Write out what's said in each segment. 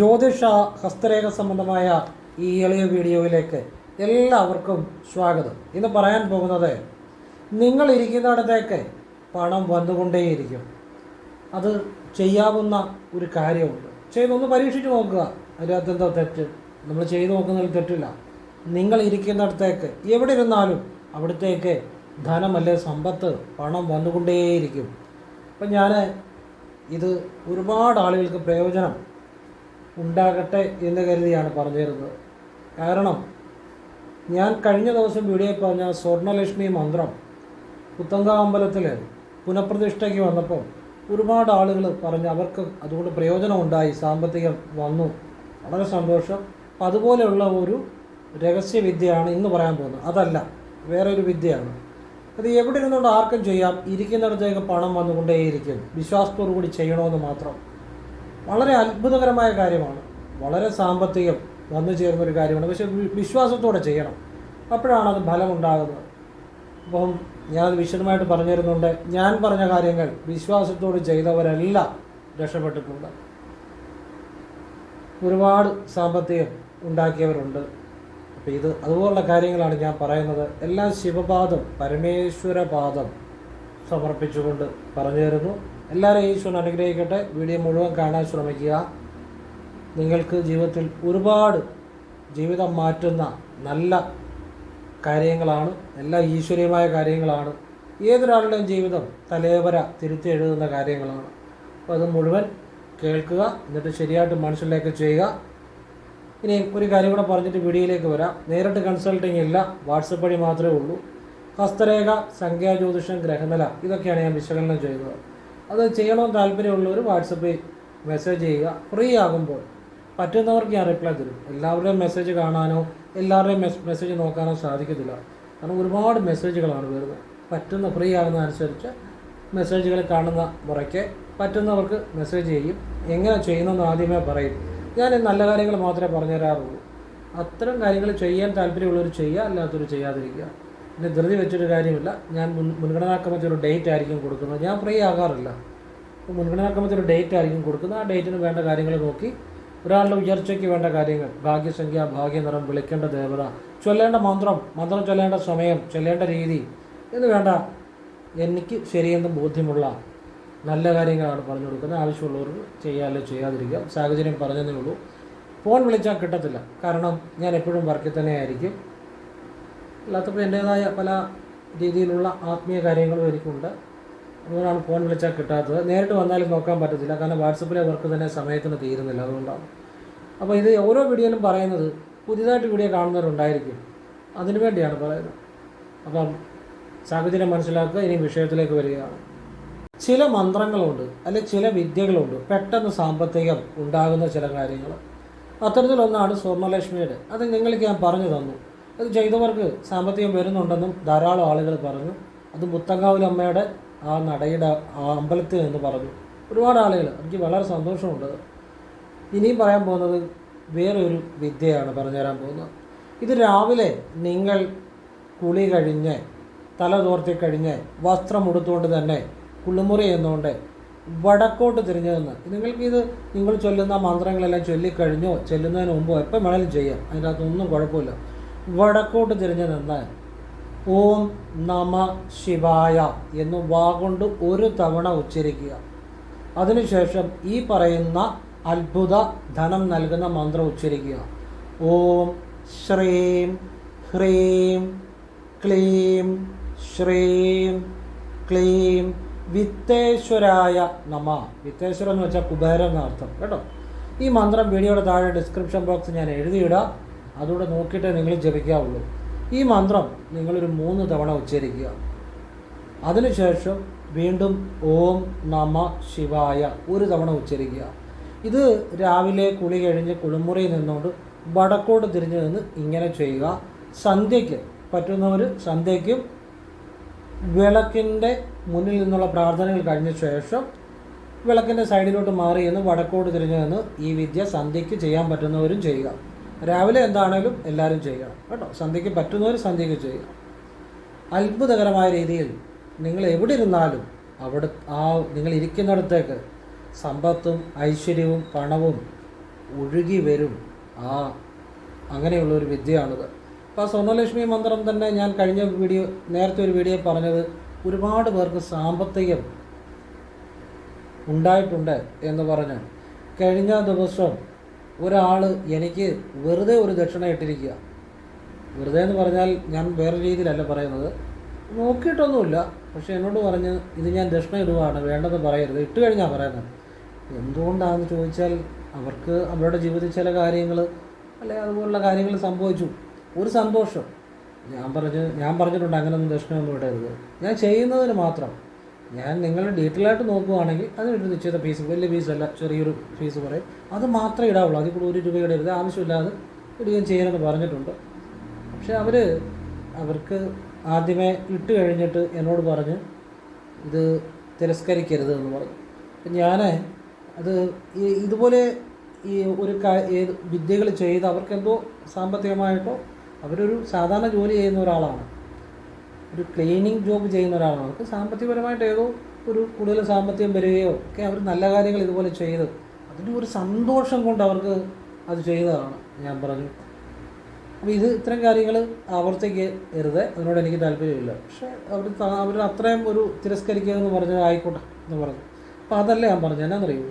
ജ്യോതിഷ ഹസ്തരേഖ സംബന്ധമായ ഈ എളിയ വീഡിയോയിലേക്ക് എല്ലാവർക്കും സ്വാഗതം. ഇന്ന് പറയാൻ പോകുന്നത് നിങ്ങൾ ഇരിക്കുന്നിടത്തേക്ക് പണം വന്നുകൊണ്ടേയിരിക്കും. അത് ചെയ്യാവുന്ന ഒരു കാര്യമുണ്ട്. ചെയ്തൊന്ന് പരീക്ഷിച്ച് നോക്കുക. അതിനകത്ത് എന്താ തെറ്റ്. നമ്മൾ ചെയ്തു നോക്കുന്നതിൽ തെറ്റില്ല. നിങ്ങൾ ഇരിക്കുന്നിടത്തേക്ക് എവിടെ ഇരുന്നാലും അവിടത്തേക്ക് ധനമല്ലേ സമ്പത്ത് പണം വന്നുകൊണ്ടേയിരിക്കും. അപ്പം ഞാൻ ഇത് ഒരുപാട് ആളുകൾക്ക് പ്രയോജനം ഉണ്ടാകട്ടെ എന്ന് കരുതിയാണ് പറഞ്ഞു തരുന്നത് കാരണം ഞാൻ കഴിഞ്ഞ ദിവസം വീഡിയോയിൽ പറഞ്ഞ സ്വർണലക്ഷ്മി മന്ത്രം പുത്തങ്ക അമ്പലത്തിൽ പുനഃപ്രതിഷ്ഠയ്ക്ക് വന്നപ്പോൾ ഒരുപാട് ആളുകൾ പറഞ്ഞ് അവർക്ക് അതുകൊണ്ട് പ്രയോജനം ഉണ്ടായി സാമ്പത്തികം വന്നു. വളരെ സന്തോഷം. അതുപോലെയുള്ള ഒരു രഹസ്യവിദ്യയാണ് ഇന്ന് പറയാൻ പോകുന്നത്. അതല്ല വേറെ ഒരു വിദ്യയാണ്. അത് എവിടെ ഇരുന്നുകൊണ്ട് ആർക്കും ചെയ്യാം ഇരിക്കുന്നിടത്തേക്ക് പണം വന്നുകൊണ്ടേയിരിക്കും. വിശ്വാസത്തോടു കൂടി ചെയ്യണമെന്ന് മാത്രം. വളരെ അത്ഭുതകരമായ കാര്യമാണ്. വളരെ സാമ്പത്തികം വന്നു ചേർന്ന ഒരു കാര്യമാണ്. പക്ഷെ വിശ്വാസത്തോടെ ചെയ്യണം. അപ്പോഴാണ് അത് ഫലമുണ്ടാകുന്നത്. അപ്പം ഞാനത് വിശദമായിട്ട് പറഞ്ഞു തരുന്നുണ്ട് ഞാൻ പറഞ്ഞ കാര്യങ്ങൾ വിശ്വാസത്തോട് ചെയ്തവരെല്ലാം രക്ഷപ്പെട്ടിട്ടുണ്ട്. ഒരുപാട് സാമ്പത്തികം ഉണ്ടാക്കിയവരുണ്ട്. അപ്പം ഇത് അതുപോലുള്ള കാര്യങ്ങളാണ് ഞാൻ പറയുന്നത്. എല്ലാം ശിവപാദം പരമേശ്വരപാദം സമർപ്പിച്ചുകൊണ്ട് പറഞ്ഞു തരുന്നു എല്ലാവരെയും ഈശ്വരൻ അനുഗ്രഹിക്കട്ടെ. വീഡിയോ മുഴുവൻ കാണാൻ ശ്രമിക്കുക. നിങ്ങൾക്ക് ജീവിതത്തിൽ ഒരുപാട് ജീവിതം മാറ്റുന്ന നല്ല കാര്യങ്ങളാണ്. എല്ലാ ഈശ്വരീയമായ കാര്യങ്ങളാണ്. ഏതൊരാളുടെയും ജീവിതം തലേവര തിരുത്തി എഴുതുന്ന കാര്യങ്ങളാണ്. അപ്പോൾ അത് മുഴുവൻ കേൾക്കുക. എന്നിട്ട് ശരിയായിട്ട് മനസ്സിലേക്ക് ചെയ്യുക. ഇനി ഒരു കാര്യം കൂടെ പറഞ്ഞിട്ട് വീഡിയോയിലേക്ക് വരാം. നേരിട്ട് കൺസൾട്ടിങ് ഇല്ല. വാട്സപ്പ് വഴി മാത്രമേ ഉള്ളൂ. ഹസ്തരേഖ സംഖ്യാജ്യോതിഷം ഗ്രഹനില ഇതൊക്കെയാണ് ഞാൻ വിശകലനം ചെയ്യുന്നത്. അത് ചെയ്യണമെന്ന് താല്പര്യമുള്ളവർ വാട്സപ്പിൽ മെസ്സേജ് ചെയ്യുക. ഫ്രീ ആകുമ്പോൾ പറ്റുന്നവർക്ക് ഞാൻ റിപ്ലൈ തരും. എല്ലാവരുടെയും മെസ്സേജ് കാണാനോ എല്ലാവരുടെയും മെസ്സേജ് നോക്കാനോ സാധിക്കത്തില്ല. കാരണം ഒരുപാട് മെസ്സേജുകളാണ് വരുന്നത്. പറ്റുന്ന ഫ്രീ ആകുന്ന അനുസരിച്ച് മെസ്സേജുകൾ കാണുന്ന മുറയ്ക്ക് പറ്റുന്നവർക്ക് മെസ്സേജ് ചെയ്യും. എങ്ങനെ ചെയ്യുന്നതെന്ന് ആദ്യമേ പറയും. ഞാൻ നല്ല കാര്യങ്ങൾ മാത്രമേ പറഞ്ഞു തരാറുള്ളൂ അത്തരം കാര്യങ്ങൾ ചെയ്യാൻ താല്പര്യമുള്ളവർ ചെയ്യുക അല്ലാത്തവർ ചെയ്യാതിരിക്കുക. പിന്നെ ധൃതി വെച്ചൊരു കാര്യമില്ല. ഞാൻ മുൻ ഒരു ഡേറ്റ് ആയിരിക്കും കൊടുക്കുന്നത്. ഞാൻ ഫ്രീ ആകാറില്ല. അപ്പോൾ ഡേറ്റ് ആയിരിക്കും കൊടുക്കുന്നത്. ആ ഡേറ്റിന് വേണ്ട കാര്യങ്ങൾ നോക്കി ഒരാളുടെ ഉയർച്ചയ്ക്ക് വേണ്ട കാര്യങ്ങൾ. ഭാഗ്യസംഖ്യ ഭാഗ്യനിറം വിളിക്കേണ്ട ദേവത ചൊല്ലേണ്ട മന്ത്രം മന്ത്രം ചൊല്ലേണ്ട സമയം ചൊല്ലേണ്ട രീതി എന്ന് വേണ്ട എനിക്ക് ശരിയെന്ന് ബോധ്യമുള്ള നല്ല കാര്യങ്ങളാണ് പറഞ്ഞു കൊടുക്കുന്നത്. ആവശ്യമുള്ളവർക്ക് ചെയ്യാമല്ലോ ചെയ്യാതിരിക്കുക സാഹചര്യം പറഞ്ഞതേ ഉള്ളൂ. ഫോൺ വിളിച്ചാൽ കിട്ടത്തില്ല. കാരണം ഞാൻ എപ്പോഴും വർക്കിൽ തന്നെ ആയിരിക്കും. അല്ലാത്തപ്പോൾ എന്റേതായ പല രീതിയിലുള്ള ആത്മീയ കാര്യങ്ങളും എനിക്കുണ്ട്. അതുകൊണ്ടാണ് ഫോൺ വിളിച്ചാൽ കിട്ടാത്തത്. നേരിട്ട് വന്നാലും നോക്കാൻ പറ്റത്തില്ല. കാരണം വാട്സപ്പിലെ വർക്ക് തന്നെ സമയത്തിന് തീരുന്നില്ല അതുകൊണ്ടാണ്. അപ്പോൾ ഇത് ഓരോ വീഡിയോയിലും പറയുന്നത് പുതിയതായിട്ട് വീഡിയോ കാണുന്നവരുണ്ടായിരിക്കും. അതിനു വേണ്ടിയാണ് പറയുന്നത്. അപ്പം സാഹചര്യം മനസ്സിലാക്കുക. ഇനി വിഷയത്തിലേക്ക് വരികയാണ്. ചില മന്ത്രങ്ങളുണ്ട് അല്ലെ ചില വിദ്യകളുണ്ട് പെട്ടെന്ന് സാമ്പത്തികം ഉണ്ടാകുന്ന ചില കാര്യങ്ങൾ. അത്തരത്തിലൊന്നാണ് സ്വർണലക്ഷ്മിയുടെ. അത് നിങ്ങൾക്ക് ഞാൻ പറഞ്ഞു തന്നു. അത് ചെയ്തവർക്ക് സാമ്പത്തികം വരുന്നുണ്ടെന്നും ധാരാളം ആളുകൾ പറഞ്ഞു. അത് മുത്തങ്കാവിലമ്മയുടെ ആ നടയുടെ ആ അമ്പലത്തിൽ നിന്ന് പറഞ്ഞു. ഒരുപാട് ആളുകൾ എനിക്ക് വളരെ സന്തോഷമുണ്ട്. ഇനിയും പറയാൻ പോകുന്നത് വേറൊരു വിദ്യയാണ് പറഞ്ഞുതരാൻ പോകുന്നത്. ഇത് രാവിലെ നിങ്ങൾ കുളി കഴിഞ്ഞ് തല തോർത്തി കഴിഞ്ഞ് വസ്ത്രം ഉടുത്തുകൊണ്ട് തന്നെ കുളിമുറി എന്നുകൊണ്ട് വടക്കോട്ട് തിരിഞ്ഞു നിന്ന് നിങ്ങൾക്കിത് നിങ്ങൾ ചൊല്ലുന്ന മന്ത്രങ്ങളെല്ലാം ചൊല്ലിക്കഴിഞ്ഞോ ചെല്ലുന്നതിന് മുമ്പോ എപ്പോൾ വേണേലും ചെയ്യാം. അതിനകത്തൊന്നും കുഴപ്പമില്ല. വടക്കോട്ട് തിരിഞ്ഞു നിന്ന് ഓം നമ ശിവായ എന്ന് വാഗൊണ്ട് ഒരു തവണ ഉച്ചരിക്കുക. അതിനുശേഷം ഈ പറയുന്ന അത്ഭുത ധനം നൽകുന്ന മന്ത്രം ഉച്ചരിക്കുക. ഓം ശ്രീം ഹ്രീം ക്ലീം ശ്രീം ക്ലീം വിത്തേശ്വരായ നമ. വിത്തേശ്വരം എന്ന് വെച്ചാൽ കുബേരൻ എന്നർത്ഥം കേട്ടോ? ഈ മന്ത്രം വീഡിയോയുടെ താഴെ ഡിസ്ക്രിപ്ഷൻ ബോക്സ് ഞാൻ എഴുതിയിടാം. അതുകൂടെ നോക്കിയിട്ടേ നിങ്ങൾ ജപിക്കാവുള്ളൂ. ഈ മന്ത്രം നിങ്ങളൊരു മൂന്ന് തവണ ഉച്ചരിക്കുക. അതിനുശേഷം വീണ്ടും ഓം നമ ശിവായ ഒരു തവണ ഉച്ചരിക്കുക. ഇത് രാവിലെ കുളി കഴിഞ്ഞ് കുളിമുറിയിൽ നിന്നുകൊണ്ട് വടക്കോട്ട് തിരിഞ്ഞു നിന്ന് ഇങ്ങനെ ചെയ്യുക. സന്ധ്യയ്ക്ക് പറ്റുന്നവർ സന്ധ്യയ്ക്കും വിളക്കിന്റെ മുന്നിൽ നിന്നുള്ള പ്രാർത്ഥനകൾ കഴിഞ്ഞ ശേഷം വിളക്കിന്റെ സൈഡിലോട്ട് മാറി എന്ന് വടക്കോട്ട് തിരിഞ്ഞു നിന്ന് ഈ വിദ്യ സന്ധ്യയ്ക്ക് ചെയ്യാൻ പറ്റുന്നവരും ചെയ്യുക. രാവിലെ എന്താണേലും എല്ലാവരും ചെയ്യണം കേട്ടോ? സന്ധ്യയ്ക്ക് പറ്റുന്നവർ സന്ധ്യയ്ക്ക് ചെയ്യണം അത്ഭുതകരമായ രീതിയിൽ നിങ്ങൾ എവിടെ ഇരുന്നാലും അവിടെ ആ നിങ്ങൾ ഇരിക്കുന്നിടത്തേക്ക് സമ്പത്തും ഐശ്വര്യവും പണവും ഒഴുകി വരും. ആ അങ്ങനെയുള്ള ഒരു വിദ്യയാണിത്. അപ്പോൾ ആ സ്വർണലക്ഷ്മി മന്ത്രം തന്നെ ഞാൻ കഴിഞ്ഞ വീഡിയോ നേരത്തെ ഒരു വീഡിയോ പറഞ്ഞത് ഒരുപാട് പേർക്ക് സാമ്പത്തികം ഉണ്ടായിട്ടുണ്ട് എന്ന് പറഞ്ഞ് കഴിഞ്ഞ ദിവസം ഒരാൾ എനിക്ക് വെറുതെ ഒരു ദക്ഷിണ ഇട്ടിരിക്കുക. വെറുതെ എന്ന് പറഞ്ഞാൽ ഞാൻ വേറെ രീതിയിലല്ല പറയുന്നത്. നോക്കിയിട്ടൊന്നുമില്ല. പക്ഷെ എന്നോട് പറഞ്ഞ് ഇത് ഞാൻ ദക്ഷിണ ഇടുവാണ് വേണ്ടെന്ന് പറയരുത്. ഇട്ട് കഴിഞ്ഞാൽ പറയുന്നത്. എന്തുകൊണ്ടാണെന്ന് ചോദിച്ചാൽ അവർക്ക് അവരുടെ ജീവിതത്തിൽ ചില കാര്യങ്ങൾ അല്ലെ അതുപോലുള്ള കാര്യങ്ങൾ സംഭവിച്ചു. ഒരു സന്തോഷം. ഞാൻ പറഞ്ഞ് ഞാൻ പറഞ്ഞിട്ടുണ്ട് അങ്ങനെയൊന്നും ദക്ഷിണയൊന്നും ഇടരുത്. ഞാൻ ചെയ്യുന്നതിന് മാത്രം. ഞാൻ നിങ്ങൾ ഡീറ്റെയിൽ ആയിട്ട് നോക്കുവാണെങ്കിൽ അതിനൊരു നിശ്ചിത ഫീസ് വലിയ ഫീസല്ല ചെറിയൊരു ഫീസ് പറയും. അത് മാത്രമേ ഇടാവുള്ളൂ. അതിൽ കൂടെ ഒരു രൂപ ഇടരുത് ആവശ്യമില്ലാതെ ഇടുകയും ചെയ്യാനെന്ന് പറഞ്ഞിട്ടുണ്ട്. പക്ഷേ അവർ അവർക്ക് ആദ്യമേ ഇട്ട് കഴിഞ്ഞിട്ട് എന്നോട് പറഞ്ഞ് ഇത് തിരസ്കരിക്കരുത് എന്ന് പറഞ്ഞു. ഞാൻ അത് ഇതുപോലെ ഈ ഒരു ഏത് വിദ്യകൾ ചെയ്ത് അവർക്കെന്തോ സാമ്പത്തികമായിട്ടോ അവരൊരു സാധാരണ ജോലി ചെയ്യുന്ന ഒരാളാണ്. ഒരു ക്ലീനിങ് ജോബ് ചെയ്യുന്ന ഒരാളാണ്. അവർക്ക് സാമ്പത്തികപരമായിട്ട് ഏതോ ഒരു കൂടുതൽ സാമ്പത്തികം വരികയോ ഒക്കെ അവർ നല്ല കാര്യങ്ങൾ ഇതുപോലെ ചെയ്ത് അതിന്റെ ഒരു സന്തോഷം കൊണ്ട് അവർക്ക് അത് ചെയ്തതാണ് ഞാൻ പറഞ്ഞു. അപ്പോൾ ഇത് ഇത്തരം കാര്യങ്ങൾ ആവർത്തിക്ക് ആവർത്തിക്കരുത് അതിനോട് എനിക്ക് താല്പര്യമില്ല. പക്ഷേ അവർ അവർ അത്രയും ഒരു തിരസ്കരിക്കുക എന്ന് പറഞ്ഞത് ആയിക്കോട്ടെ എന്ന് പറഞ്ഞു. അപ്പോൾ അതല്ല ഞാൻ പറഞ്ഞു എന്നാന്നറിയൂ?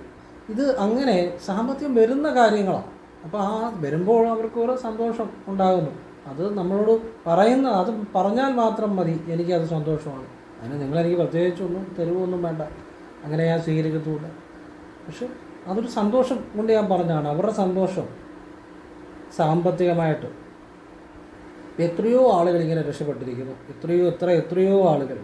ഇത് അങ്ങനെ സാമ്പത്തികം വരുന്ന കാര്യങ്ങളാണ്. അപ്പോൾ ആ വരുമ്പോൾ അവർക്ക് ഓരോ സന്തോഷം ഉണ്ടാകുന്നു. അത് നമ്മളോട് പറയുന്ന അത് പറഞ്ഞാൽ മാത്രം മതി. എനിക്കത് സന്തോഷമാണ്. അതിന് നിങ്ങളെനിക്ക് പ്രത്യേകിച്ചൊന്നും തെരുവൊന്നും വേണ്ട. അങ്ങനെ ഞാൻ സ്വീകരിക്കത്തുമില്ല. പക്ഷെ അതൊരു സന്തോഷം കൊണ്ട് ഞാൻ പറഞ്ഞതാണ്. അവരുടെ സന്തോഷം സാമ്പത്തികമായിട്ട്. എത്രയോ ആളുകൾ ഇങ്ങനെ രക്ഷപ്പെട്ടിരിക്കുന്നു. എത്രയോ എത്ര എത്രയോ ആളുകൾ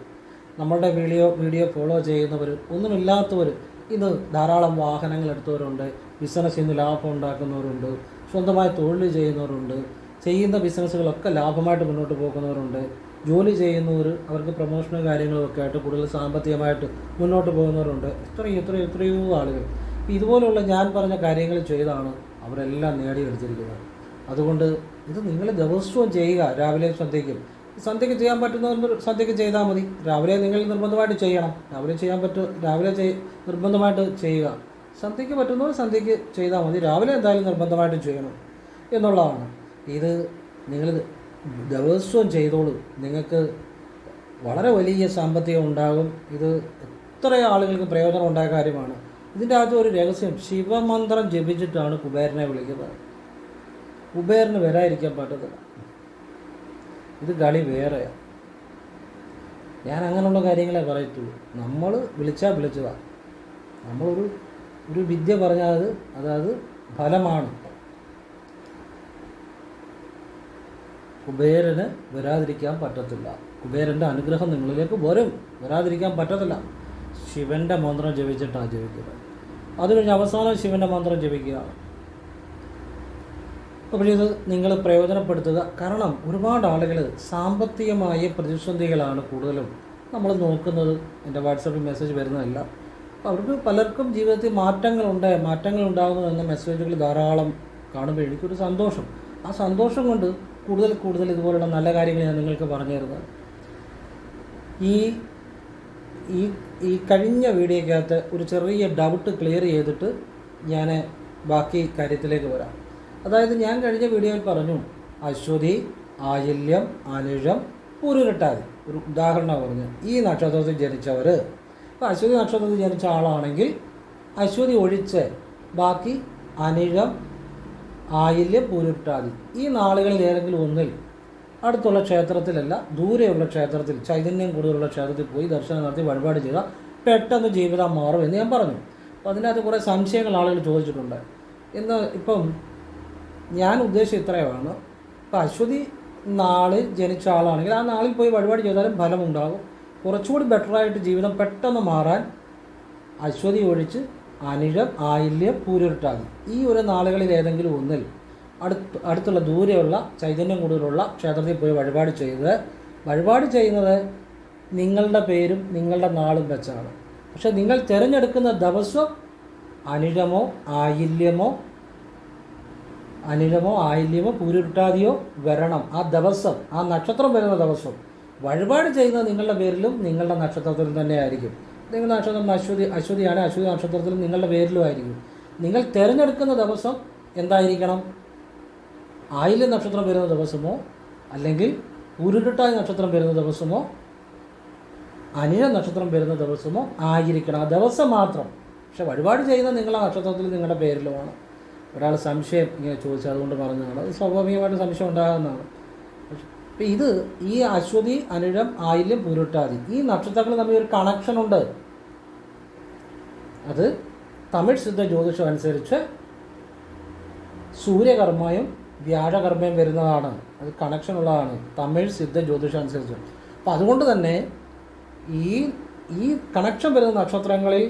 നമ്മളുടെ വീഡിയോ വീഡിയോ ഫോളോ ചെയ്യുന്നവർ ഒന്നുമില്ലാത്തവർ ഇന്ന് ധാരാളം വാഹനങ്ങൾ എടുത്തവരുണ്ട്. ബിസിനസ്സിൽ നിന്ന് ലാഭം ഉണ്ടാക്കുന്നവരുണ്ട്. സ്വന്തമായി തൊഴിൽ ചെയ്യുന്നവരുണ്ട്. ചെയ്യുന്ന ബിസിനസ്സുകളൊക്കെ ലാഭമായിട്ട് മുന്നോട്ട് പോകുന്നവരുണ്ട്. ജോലി ചെയ്യുന്നവർ അവർക്ക് പ്രൊമോഷനും കാര്യങ്ങളും ഒക്കെ ആയിട്ട് കൂടുതൽ സാമ്പത്തികമായിട്ട് മുന്നോട്ട് പോകുന്നവരുണ്ട്. ഇത്രയും എത്രയോ എത്രയോ ആളുകൾ. ഇതുപോലുള്ള ഞാൻ പറഞ്ഞ കാര്യങ്ങൾ ചെയ്താണ് അവരെല്ലാം നേടിയെടുത്തിരിക്കുന്നത്. അതുകൊണ്ട് ഇത് നിങ്ങൾ ദിവസവും ചെയ്യുക. രാവിലെ സന്ധ്യയ്ക്കും സന്ധ്യയ്ക്ക് ചെയ്യാൻ പറ്റുന്നവർ സന്ധ്യയ്ക്ക് ചെയ്താൽ മതി. രാവിലെ നിങ്ങൾ നിർബന്ധമായിട്ട് ചെയ്യണം. രാവിലെ ചെയ്യാൻ പറ്റും രാവിലെ ചെയ് നിർബന്ധമായിട്ട് ചെയ്യുക. സന്ധ്യയ്ക്ക് പറ്റുന്നവർ സന്ധ്യയ്ക്ക് ചെയ്താൽ മതി. രാവിലെ എന്തായാലും നിർബന്ധമായിട്ടും ചെയ്യണം എന്നുള്ളതാണ്. ഇത് നിങ്ങൾ ദിവസവും ചെയ്തോളൂ. നിങ്ങൾക്ക് വളരെ വലിയ സാമ്പത്തികം ഉണ്ടാകും. ഇത് എത്ര ആളുകൾക്ക് പ്രയോജനം ഉണ്ടായ കാര്യമാണ്. ഇതിന്റെ അകത്ത് ഒരു രഹസ്യം ശിവമന്ത്രം ജപിച്ചിട്ടാണ് കുബേരനെ വിളിക്കുന്നത്. കുബേരന് വരാതിരിക്കാൻ പറ്റത്തില്ല. ഇത് കളി വേറെയാണ് ഞാൻ അങ്ങനെയുള്ള കാര്യങ്ങളെ പറയത്തുള്ളൂ. നമ്മൾ വിളിച്ചാൽ വിളിച്ചതാണ് നമ്മളൊരു ഒരു വിദ്യ പറഞ്ഞാൽ അത് അതായത് ഫലമാണ്. കുബേരന് വരാതിരിക്കാൻ പറ്റത്തില്ല. കുബേരന്റെ അനുഗ്രഹം നിങ്ങളിലേക്ക് വരും. വരാതിരിക്കാൻ പറ്റത്തില്ല. ശിവന്റെ മന്ത്രം ജപിച്ചിട്ടാണ് ജപിക്കുന്നത്. അത് കഴിഞ്ഞ് അവസാനം ശിവന്റെ മന്ത്രം ജപിക്കുകയാണ്. അപ്പോൾ ഇത് നിങ്ങൾ പ്രയോജനപ്പെടുത്തുക. കാരണം ഒരുപാട് ആളുകൾ സാമ്പത്തികമായ പ്രതിസന്ധികളാണ് കൂടുതലും നമ്മൾ നോക്കുന്നത്. എന്റെ വാട്സപ്പിൽ മെസ്സേജ് വരുന്നതല്ല. അവർക്ക് പലർക്കും ജീവിതത്തിൽ മാറ്റങ്ങളുണ്ട്. മാറ്റങ്ങൾ ഉണ്ടാകുന്നു എന്ന മെസ്സേജുകൾ ധാരാളം കാണുമ്പോൾ എനിക്കൊരു സന്തോഷം. ആ സന്തോഷം കൊണ്ട് കൂടുതൽ കൂടുതൽ ഇതുപോലുള്ള നല്ല കാര്യങ്ങൾ ഞാൻ നിങ്ങൾക്ക് പറഞ്ഞു തരുന്നത് ഈ ഈ ഈ കഴിഞ്ഞ വീഡിയോക്കകത്ത് ഒരു ചെറിയ ഡൗട്ട് ക്ലിയർ ചെയ്തിട്ട് ഞാൻ ബാക്കി കാര്യത്തിലേക്ക് വരാം. അതായത് ഞാൻ കഴിഞ്ഞ വീഡിയോയിൽ പറഞ്ഞു അശ്വതി ആയില്യം അനിഴം പൂരുരട്ടാതി ഒരു ഉദാഹരണം പറഞ്ഞു ഈ നക്ഷത്രത്തിൽ ജനിച്ചവർ ഇപ്പോൾ അശ്വതി നക്ഷത്രത്തിൽ ജനിച്ച ആളാണെങ്കിൽ അശ്വതി ഒഴിച്ച് ബാക്കി അനിഴം ആയില്യം പൂരുരുട്ടാതി ഈ നാളുകളിൽ ഏതെങ്കിലും ഒന്നിൽ അടുത്തുള്ള ക്ഷേത്രത്തിലല്ല ദൂരെയുള്ള ക്ഷേത്രത്തിൽ ചൈതന്യം കൂടുതലുള്ള ക്ഷേത്രത്തിൽ പോയി ദർശനം നടത്തി വഴിപാട് ചെയ്താൽ പെട്ടെന്ന് ജീവിതം മാറും എന്ന് ഞാൻ പറഞ്ഞു. അപ്പോൾ അതിനകത്ത് കുറേ സംശയങ്ങൾ ആളുകൾ ചോദിച്ചിട്ടുണ്ട്. ഇന്ന് ഇപ്പം ഞാൻ ഉദ്ദേശിച്ചത് ഇത്രയുമാണ് ഇപ്പം അശ്വതി നാളിൽ ജനിച്ച ആളാണെങ്കിൽ ആ നാളിൽ പോയി വഴിപാട് ചെയ്താലും ഫലമുണ്ടാകും. കുറച്ചുകൂടി ബെറ്ററായിട്ട് ജീവിതം പെട്ടെന്ന് മാറാൻ അശ്വതി ഒഴിച്ച് അനിഴം ആയില്യം പൂരുരുട്ടാതി ഈ ഒരു നാളുകളിൽ ഏതെങ്കിലും ഒന്നിൽ അടുത്ത് അടുത്തുള്ള ദൂരെയുള്ള ചൈതന്യം കൂടുതലുള്ള ക്ഷേത്രത്തിൽ പോയി വഴിപാട് ചെയ്ത് വഴിപാട് ചെയ്യുന്നത് നിങ്ങളുടെ പേരും നിങ്ങളുടെ നാളും വെച്ചാണ്. പക്ഷേ നിങ്ങൾ തിരഞ്ഞെടുക്കുന്ന ദിവസം അനിഴമോ ആയില്യമോ അനിഴമോ ആയില്യമോ പൂരുരുട്ടാതിയോ വരണം. ആ ദിവസം ആ നക്ഷത്രം വരുന്ന ദിവസം വഴിപാട് ചെയ്യുന്നത് നിങ്ങളുടെ പേരിലും നിങ്ങളുടെ നക്ഷത്രത്തിലും തന്നെ ആയിരിക്കും നിങ്ങളുടെ നക്ഷത്രം അശ്വതി അശ്വതിയാണ്. അശ്വതി നക്ഷത്രത്തിൽ നിങ്ങളുടെ പേരിലും ആയിരിക്കും. നിങ്ങൾ തിരഞ്ഞെടുക്കുന്ന ദിവസം എന്തായിരിക്കണം? ആയില്യ നക്ഷത്രം വരുന്ന ദിവസമോ? അല്ലെങ്കിൽ ഉരുട്ടായ നക്ഷത്രം വരുന്ന ദിവസമോ? അനിഴ നക്ഷത്രം വരുന്ന ദിവസമോ? ആയിരിക്കണം. ആ ദിവസം മാത്രം. പക്ഷെ വഴിപാട് ചെയ്യുന്ന നിങ്ങൾ ആ നക്ഷത്രത്തിൽ നിങ്ങളുടെ പേരിലുമാണ്. ഒരാൾ സംശയം ഇങ്ങനെ ചോദിച്ചത് അതുകൊണ്ട് പറഞ്ഞതാണ്. സ്വാഭാവികമായിട്ട് സംശയം ഉണ്ടാകുന്നതാണ്. ഇപ്പം ഇത് ഈ അശ്വതി അനിഴം ആയില്യം പുരുട്ടാതി. ഈ നക്ഷത്രങ്ങൾ തമ്മിൽ ഒരു കണക്ഷൻ ഉണ്ട്. അത് തമിഴ് സിദ്ധ ജ്യോതിഷം അനുസരിച്ച് സൂര്യകർമ്മയും വ്യാഴകർമ്മയും വരുന്നതാണ്. അത് കണക്ഷൻ ഉള്ളതാണ്. തമിഴ് സിദ്ധ ജ്യോതിഷം അനുസരിച്ച്. അപ്പം അതുകൊണ്ട് തന്നെ ഈ ഈ കണക്ഷൻ വരുന്ന നക്ഷത്രങ്ങളിൽ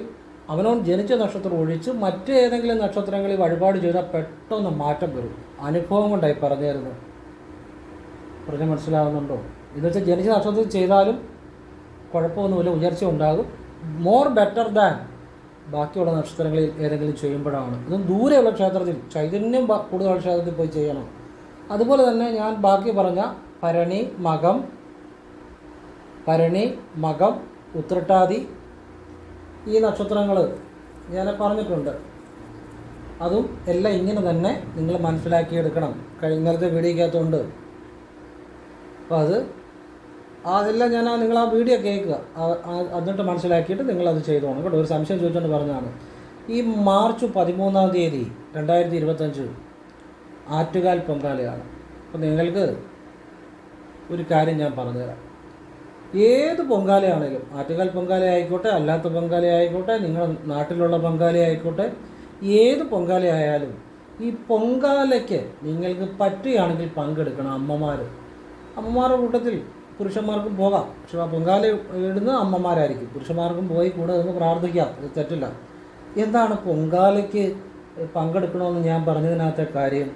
അവനവൻ ജനിച്ച നക്ഷത്രം ഒഴിച്ച് മറ്റേതെങ്കിലും നക്ഷത്രങ്ങളിൽ വഴിപാട് ചെയ്താൽ പെട്ടെന്ന് മാറ്റം വരും. അനുഭവം കൊണ്ടായി പറഞ്ഞു തരുന്നത് പറഞ്ഞ് മനസ്സിലാകുന്നുണ്ടോ എന്ന് വെച്ചാൽ ജനിച്ച നക്ഷത്രത്തിൽ ചെയ്താലും കുഴപ്പമൊന്നുമില്ല ഉയർച്ച ഉണ്ടാകും. മോർ ബെറ്റർ ദാൻ ബാക്കിയുള്ള നക്ഷത്രങ്ങളിൽ ഏതെങ്കിലും ചെയ്യുമ്പോഴാണ്. ഇതും ദൂരെയുള്ള ക്ഷേത്രത്തിൽ ചൈതന്യം കൂടുതലുള്ള ക്ഷേത്രത്തിൽ പോയി ചെയ്യണം. അതുപോലെ തന്നെ ഞാൻ ബാക്കി പറഞ്ഞ ഭരണി മകം ഭരണി മകം ഉത്രട്ടാതി ഈ നക്ഷത്രങ്ങൾ ഞാൻ പറഞ്ഞിട്ടുണ്ട്. അതും എല്ലാം ഇങ്ങനെ തന്നെ നിങ്ങൾ മനസ്സിലാക്കിയെടുക്കണം. കഴിഞ്ഞ നേരത്തെ വീഡിയോക്കകത്തുണ്ട്. അപ്പോൾ അത് അതെല്ലാം ഞാൻ ആ നിങ്ങൾ ആ വീഡിയോ കേൾക്കുക. എന്നിട്ട് മനസ്സിലാക്കിയിട്ട് നിങ്ങളത് ചെയ്തോണം കേട്ടോ ഒരു സംശയം ചോദിച്ചുകൊണ്ട് പറഞ്ഞതാണ്. ഈ മാർച്ച് പതിമൂന്നാം തീയതി രണ്ടായിരത്തി ഇരുപത്തഞ്ച് ആറ്റുകാൽ പൊങ്കാലയാണ്. അപ്പോൾ നിങ്ങൾക്ക് ഒരു കാര്യം ഞാൻ പറഞ്ഞുതരാം. ഏത് പൊങ്കാലയാണെങ്കിലും ആറ്റുകാൽ പൊങ്കാല ആയിക്കോട്ടെ അല്ലാത്ത പൊങ്കാല ആയിക്കോട്ടെ നിങ്ങളുടെ നാട്ടിലുള്ള പൊങ്കാല ആയിക്കോട്ടെ ഏത് പൊങ്കാല ആയാലും ഈ പൊങ്കാലയ്ക്ക് നിങ്ങൾക്ക് പറ്റുകയാണെങ്കിൽ പങ്കെടുക്കണം അമ്മമാർ അമ്മമാരുടെ കൂട്ടത്തിൽ പുരുഷന്മാർക്കും പോകാം. പക്ഷെ ആ പൊങ്കാല ഇടുന്നത് അമ്മമാരായിരിക്കും. പുരുഷന്മാർക്കും പോയി കൂടെ നിന്ന് പ്രാർത്ഥിക്കാം. ഇത് തെറ്റില്ല. എന്താണ് പൊങ്കാലയ്ക്ക് പങ്കെടുക്കണമെന്ന് ഞാൻ പറഞ്ഞതിനകത്തെ കാര്യം?